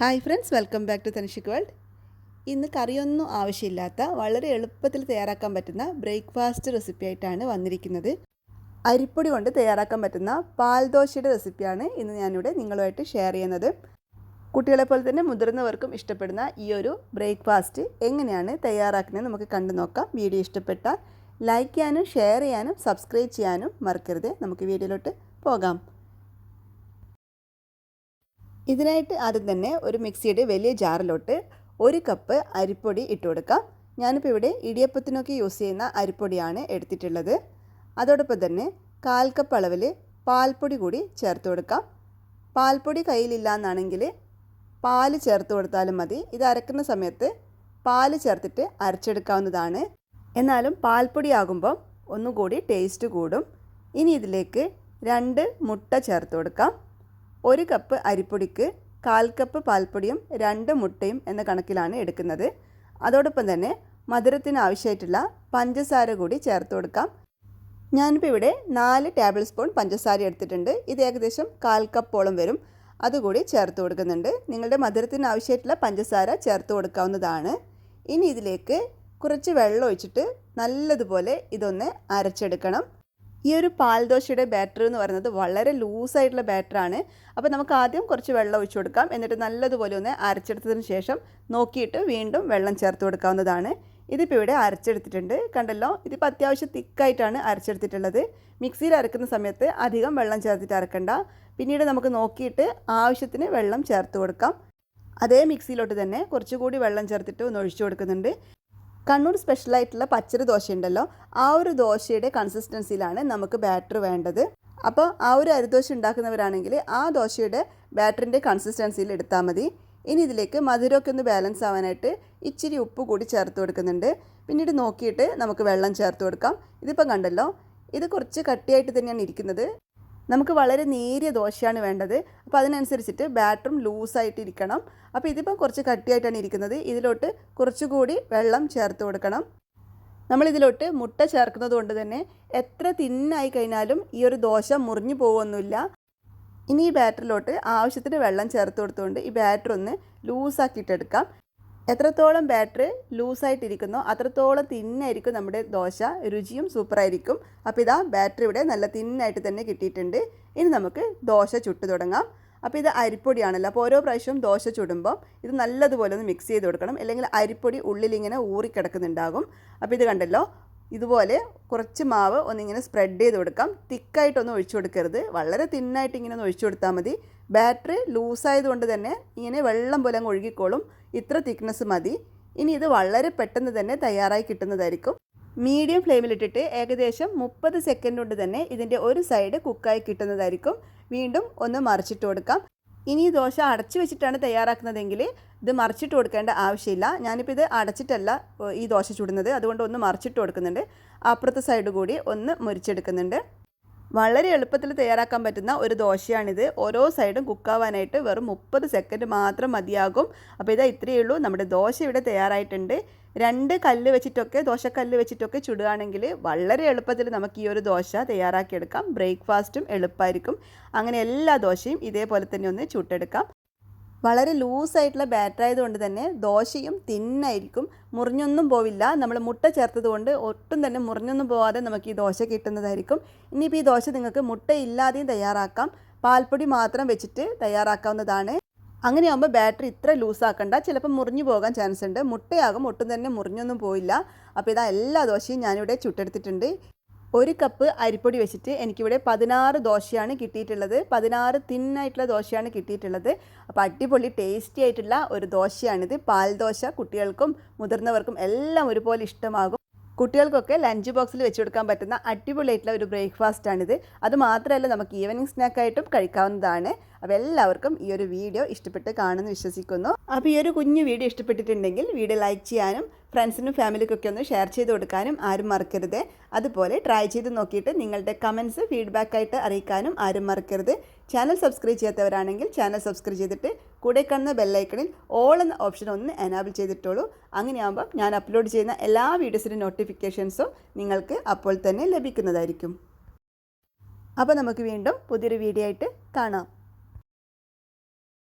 Hi friends welcome back to Tanishik world ഇന്ന് കറിയൊന്നും ആവശ്യമില്ലാത്ത വളരെ എളുപ്പത്തിൽ തയ്യാറാക്കാൻ പറ്റുന്ന ബ്രേക്ക്ഫാസ്റ്റ് റെസിപ്പി ആയിട്ടാണ് വന്നിരിക്കുന്നത്. അരിപ്പൊടി കൊണ്ട് തയ്യാറാക്കാൻ പറ്റുന്ന പാൽദോശയുടെ റെസിപ്പിയാണ് ഇന്ന് ഞാനിവിടെ നിങ്ങളുമായിട്ട് ഷെയർ ചെയ്യുന്നത്. കുട്ടികളെ പോലെ തന്നെ മുതിർന്നവർക്കും ഇഷ്ടപ്പെടുന്ന ഈ ഒരു ബ്രേക്ക്ഫാസ്റ്റ് എങ്ങനെയാണ് തയ്യാറാക്കുന്നത് നമുക്ക് കണ്ടു നോക്കാം. വീഡിയോ ഇഷ്ടപ്പെട്ടാൽ ലൈക്ക് ചെയ്യാനും ഷെയർ ചെയ്യാനും സബ്സ്ക്രൈബ് ചെയ്യാനും മറക്കരുത്. നമുക്ക് വീഡിയോയിലോട്ട് പോകാം. ഇതിനായിട്ട് ആദ്യം തന്നെ ഒരു മിക്സിയുടെ വലിയ ജാറിലോട്ട് ഒരു കപ്പ് അരിപ്പൊടി ഇട്ട് കൊടുക്കാം. ഞാനിപ്പോൾ ഇവിടെ ഇടിയപ്പത്തിനൊക്കെ യൂസ് ചെയ്യുന്ന അരിപ്പൊടിയാണ് എടുത്തിട്ടുള്ളത്. അതോടൊപ്പം തന്നെ കാൽ കപ്പ് അളവിൽ പാൽപ്പൊടി കൂടി ചേർത്ത് കൊടുക്കാം. പാൽപ്പൊടി കയ്യിലില്ല എന്നാണെങ്കിൽ പാൽ ചേർത്ത് കൊടുത്താലും മതി. ഇത് അരക്കുന്ന സമയത്ത് പാൽ ചേർത്തിട്ട് അരച്ചെടുക്കാവുന്നതാണ്. എന്നാലും പാൽപ്പൊടി ആകുമ്പം ഒന്നുകൂടി ടേസ്റ്റ് കൂടും. ഇനി ഇതിലേക്ക് രണ്ട് മുട്ട ചേർത്ത് കൊടുക്കാം. ഒരു കപ്പ് അരിപ്പൊടിക്ക് കാൽ കപ്പ് പാൽപ്പൊടിയും രണ്ട് മുട്ടയും എന്ന കണക്കിലാണ് എടുക്കുന്നത്. അതോടൊപ്പം തന്നെ മധുരത്തിന് ആവശ്യമായിട്ടുള്ള പഞ്ചസാര കൂടി ചേർത്ത് കൊടുക്കാം. ഞാനിപ്പോൾ ഇവിടെ നാല് ടേബിൾ സ്പൂൺ പഞ്ചസാര എടുത്തിട്ടുണ്ട്. ഇത് ഏകദേശം കാൽ കപ്പോളം വരും. അതുകൂടി ചേർത്ത് കൊടുക്കുന്നുണ്ട്. നിങ്ങളുടെ മധുരത്തിന് ആവശ്യമായിട്ടുള്ള പഞ്ചസാര ചേർത്ത് കൊടുക്കാവുന്നതാണ്. ഇനി ഇതിലേക്ക് കുറച്ച് വെള്ളം ഒഴിച്ചിട്ട് നല്ലതുപോലെ ഇതൊന്ന് അരച്ചെടുക്കണം. ഈ ഒരു പാൽദോശയുടെ ബാറ്റർ എന്ന് പറയുന്നത് വളരെ ലൂസായിട്ടുള്ള ബാറ്ററാണ് അപ്പോൾ നമുക്ക് ആദ്യം കുറച്ച് വെള്ളം ഒഴിച്ചു കൊടുക്കാം. എന്നിട്ട് നല്ലതുപോലെ ഒന്ന് അരച്ചെടുത്തതിന് ശേഷം നോക്കിയിട്ട് വീണ്ടും വെള്ളം ചേർത്ത് കൊടുക്കാവുന്നതാണ്. ഇതിപ്പോൾ ഇവിടെ അരച്ചെടുത്തിട്ടുണ്ട്. കണ്ടല്ലോ? ഇതിപ്പോൾ അത്യാവശ്യം തിക്കായിട്ടാണ് അരച്ചെടുത്തിട്ടുള്ളത്. മിക്സിയിൽ അരക്കുന്ന സമയത്ത് അധികം വെള്ളം ചേർത്തിട്ട് അരക്കണ്ട. പിന്നീട് നമുക്ക് നോക്കിയിട്ട് ആവശ്യത്തിന് വെള്ളം ചേർത്ത് കൊടുക്കാം. അതേ മിക്സിയിലോട്ട് തന്നെ കുറച്ചുകൂടി വെള്ളം ചേർത്തിട്ട് ഒന്ന് ഒഴിച്ചു കൊടുക്കുന്നുണ്ട്. കണ്ണൂർ സ്പെഷ്യലായിട്ടുള്ള പച്ചരി ദോശ ഉണ്ടല്ലോ ആ ഒരു ദോശയുടെ കൺസിസ്റ്റൻസിയിലാണ് നമുക്ക് ബാറ്റർ വേണ്ടത്. അപ്പോൾ ആ ഒരു അരിദോശ ഉണ്ടാക്കുന്നവരാണെങ്കിൽ ആ ദോശയുടെ ബാറ്ററിന്റെ കൺസിസ്റ്റൻസിയിൽ എടുത്താൽ മതി. ഇനി ഇതിലേക്ക് മധുരമൊക്കെ ഒന്ന് ബാലൻസ് ആവാനായിട്ട് ഇച്ചിരി ഉപ്പ് കൂടി ചേർത്ത് കൊടുക്കുന്നുണ്ട്. പിന്നീട് നോക്കിയിട്ട് നമുക്ക് വെള്ളം ചേർത്ത് കൊടുക്കാം. ഇതിപ്പം കണ്ടല്ലോ ഇത് കുറച്ച് കട്ടിയായിട്ട് തന്നെയാണ് ഇരിക്കുന്നത്. നമുക്ക് വളരെ നേരിയ ദോശയാണ് വേണ്ടത്. അപ്പോൾ അതിനനുസരിച്ചിട്ട് ബാറ്ററും ലൂസായിട്ട് ഇരിക്കണം. അപ്പോൾ ഇതിപ്പം കുറച്ച് കട്ടിയായിട്ടാണ് ഇരിക്കുന്നത്. ഇതിലോട്ട് കുറച്ചുകൂടി വെള്ളം ചേർത്ത് കൊടുക്കണം. നമ്മളിതിലോട്ട് മുട്ട ചേർക്കുന്നത് കൊണ്ട് തന്നെ എത്ര തിന്നായി കഴിഞ്ഞാലും ഈ ഒരു ദോശ മുറിഞ്ഞു പോകുമൊന്നുമില്ല ഇനി ഈ ബാറ്ററിലോട്ട് ആവശ്യത്തിന് വെള്ളം ചേർത്ത് കൊടുത്തുകൊണ്ട് ഈ ബാറ്റർ ഒന്ന് ലൂസാക്കിയിട്ടെടുക്കാം. എത്രത്തോളം ബാറ്റർ ലൂസായിട്ടിരിക്കുന്നോ അത്രത്തോളം തിന്നായിരിക്കും നമ്മുടെ ദോശ. രുചിയും സൂപ്പറായിരിക്കും. അപ്പോൾ ഇതാ ബാറ്ററി ഇവിടെ നല്ല തിന്നായിട്ട് തന്നെ കിട്ടിയിട്ടുണ്ട്. ഇനി നമുക്ക് ദോശ ചുട്ട് തുടങ്ങാം. അപ്പോൾ ഇത് അരിപ്പൊടിയാണല്ലോ. അപ്പോൾ ഓരോ പ്രാവശ്യവും ദോശ ചുടുമ്പോൾ ഇത് നല്ലതുപോലെ ഒന്ന് മിക്സ് ചെയ്ത് കൊടുക്കണം. അല്ലെങ്കിൽ അരിപ്പൊടി ഉള്ളിലിങ്ങനെ ഊറിക്കിടക്കുന്നുണ്ടാകും. അപ്പോൾ ഇത് കണ്ടല്ലോ ഇതുപോലെ കുറച്ച് മാവ് ഒന്നിങ്ങനെ സ്പ്രെഡ് ചെയ്ത് കൊടുക്കാം. തിക്കായിട്ടൊന്നും ഒഴിച്ചു കൊടുക്കരുത്. വളരെ തിന്നായിട്ട് ഇങ്ങനെ ഒന്ന് ഒഴിച്ചു കൊടുത്താൽ മതി. ബാറ്ററി ലൂസായതുകൊണ്ട് തന്നെ ഇങ്ങനെ വെള്ളം പോലെ അങ്ങ് ഒഴുകിക്കോളും. ഇത്ര തിക്നെസ് മതി. ഇനി ഇത് വളരെ പെട്ടെന്ന് തന്നെ തയ്യാറായി കിട്ടുന്നതായിരിക്കും. മീഡിയം ഫ്ലെയിമിലിട്ടിട്ട് ഏകദേശം മുപ്പത് സെക്കൻഡ് കൊണ്ട് തന്നെ ഇതിന്റെ ഒരു സൈഡ് കുക്കായി കിട്ടുന്നതായിരിക്കും. വീണ്ടും ഒന്ന് മറിച്ചിട്ട് കൊടുക്കാം. ഇനി ഈ ദോശ അടച്ചു വെച്ചിട്ടാണ് തയ്യാറാക്കുന്നതെങ്കിൽ ഇത് മറിച്ചിട്ട് കൊടുക്കേണ്ട ആവശ്യമില്ല. ഞാനിപ്പോൾ ഇത് അടച്ചിട്ടല്ല ഈ ദോശ ചുടുന്നത്. അതുകൊണ്ട് ഒന്ന് മറിച്ചിട്ട് കൊടുക്കുന്നുണ്ട്. അപ്പുറത്തെ സൈഡ് കൂടി ഒന്ന് മുരിച്ചെടുക്കുന്നുണ്ട്. വളരെ എളുപ്പത്തിൽ തയ്യാറാക്കാൻ പറ്റുന്ന ഒരു ദോശയാണിത്. ഓരോ സൈഡും കുക്കാവാനായിട്ട് വെറും മുപ്പത് സെക്കൻഡ് മാത്രം മതിയാകും. അപ്പോൾ ഇതാ ഇത്രയേ ഉള്ളൂ. നമ്മുടെ ദോശ ഇവിടെ തയ്യാറായിട്ടുണ്ട്. രണ്ട് കല്ല് വെച്ചിട്ടൊക്കെ ദോശക്കല്ല് വെച്ചിട്ടൊക്കെ ചുടുകയാണെങ്കിൽ വളരെ എളുപ്പത്തിൽ നമുക്ക് ഈ ഒരു ദോശ തയ്യാറാക്കിയെടുക്കാം. ബ്രേക്ക്ഫാസ്റ്റും എളുപ്പമായിരിക്കും. അങ്ങനെ എല്ലാ ദോശയും ഇതേപോലെ തന്നെ ഒന്ന് ചുട്ടെടുക്കാം. വളരെ ലൂസായിട്ടുള്ള ബാറ്റർ ആയതുകൊണ്ട് തന്നെ ദോശയും തിന്നായിരിക്കും. മുറിഞ്ഞൊന്നും പോവില്ല. നമ്മൾ മുട്ട ചേർത്തത് കൊണ്ട് ഒട്ടും തന്നെ മുറിഞ്ഞൊന്നും പോവാതെ നമുക്ക് ഈ ദോശ കിട്ടുന്നതായിരിക്കും. ഇനിയിപ്പോൾ ഈ ദോശ നിങ്ങൾക്ക് മുട്ട ഇല്ലാതെയും തയ്യാറാക്കാം. പാൽപ്പൊടി മാത്രം വെച്ചിട്ട് തയ്യാറാക്കാവുന്നതാണ്. അങ്ങനെയാകുമ്പോൾ ബാറ്ററി ഇത്ര ലൂസാക്കണ്ട. ചിലപ്പോൾ മുറിഞ്ഞു പോകാൻ ചാൻസ് ഉണ്ട് മുട്ടയാകും ഒട്ടും തന്നെ മുറിഞ്ഞൊന്നും പോയില്ല അപ്പോൾ ഇതാ എല്ലാ ദോശയും ഞാനിവിടെ ചുട്ടെടുത്തിട്ടുണ്ട്. ഒരു കപ്പ് അരിപ്പൊടി വെച്ചിട്ട് എനിക്കിവിടെ പതിനാറ് ദോശയാണ് കിട്ടിയിട്ടുള്ളത്. പതിനാറ് തിന്നായിട്ടുള്ള ദോശയാണ് കിട്ടിയിട്ടുള്ളത്. അപ്പോൾ അടിപൊളി ടേസ്റ്റി ആയിട്ടുള്ള ഒരു ദോശയാണിത്. പാൽ ദോശ കുട്ടികൾക്കും മുതിർന്നവർക്കും എല്ലാം ഒരുപോലെ ഇഷ്ടമാകും. കുട്ടികൾക്കൊക്കെ ലഞ്ച് ബോക്സിൽ വെച്ച് കൊടുക്കാൻ പറ്റുന്ന അടിപൊളിയായിട്ടുള്ള ഒരു ബ്രേക്ക്ഫാസ്റ്റാണിത് അത് മാത്രമല്ല നമുക്ക് ഈവനിങ് സ്നാക്കായിട്ടും കഴിക്കാവുന്നതാണ്. അപ്പോൾ എല്ലാവർക്കും ഈ ഒരു വീഡിയോ ഇഷ്ടപ്പെട്ട് കാണുമെന്ന് വിശ്വസിക്കുന്നു. അപ്പോൾ ഈ ഒരു കുഞ്ഞു വീഡിയോ ഇഷ്ടപ്പെട്ടിട്ടുണ്ടെങ്കിൽ വീഡിയോ ലൈക്ക് ചെയ്യാനും ഫ്രണ്ട്സിനും ഫാമിലിക്കൊക്കെ ഒന്ന് ഷെയർ ചെയ്ത് കൊടുക്കാനും ആരും മറക്കരുത്. അതുപോലെ ട്രൈ ചെയ്ത് നോക്കിയിട്ട് നിങ്ങളുടെ കമൻസ് ഫീഡ്ബാക്കായിട്ട് അറിയിക്കാനും ആരും മറക്കരുത്. ചാനൽ സബ്സ്ക്രൈബ് ചെയ്യാത്തവരാണെങ്കിൽ ചാനൽ സബ്സ്ക്രൈബ് ചെയ്തിട്ട് കൂടെ കാണുന്ന ബെല്ലൈക്കണിൽ ഓൾ എന്ന ഓപ്ഷൻ ഒന്ന് എനാബിൾ ചെയ്തിട്ടുള്ളൂ അങ്ങനെയാകുമ്പോൾ ഞാൻ അപ്ലോഡ് ചെയ്യുന്ന എല്ലാ വീഡിയോസിന്റെ നോട്ടിഫിക്കേഷൻസും നിങ്ങൾക്ക് അപ്പോൾ തന്നെ ലഭിക്കുന്നതായിരിക്കും. അപ്പോൾ നമുക്ക് വീണ്ടും പുതിയൊരു വീഡിയോ ആയിട്ട് കാണാം.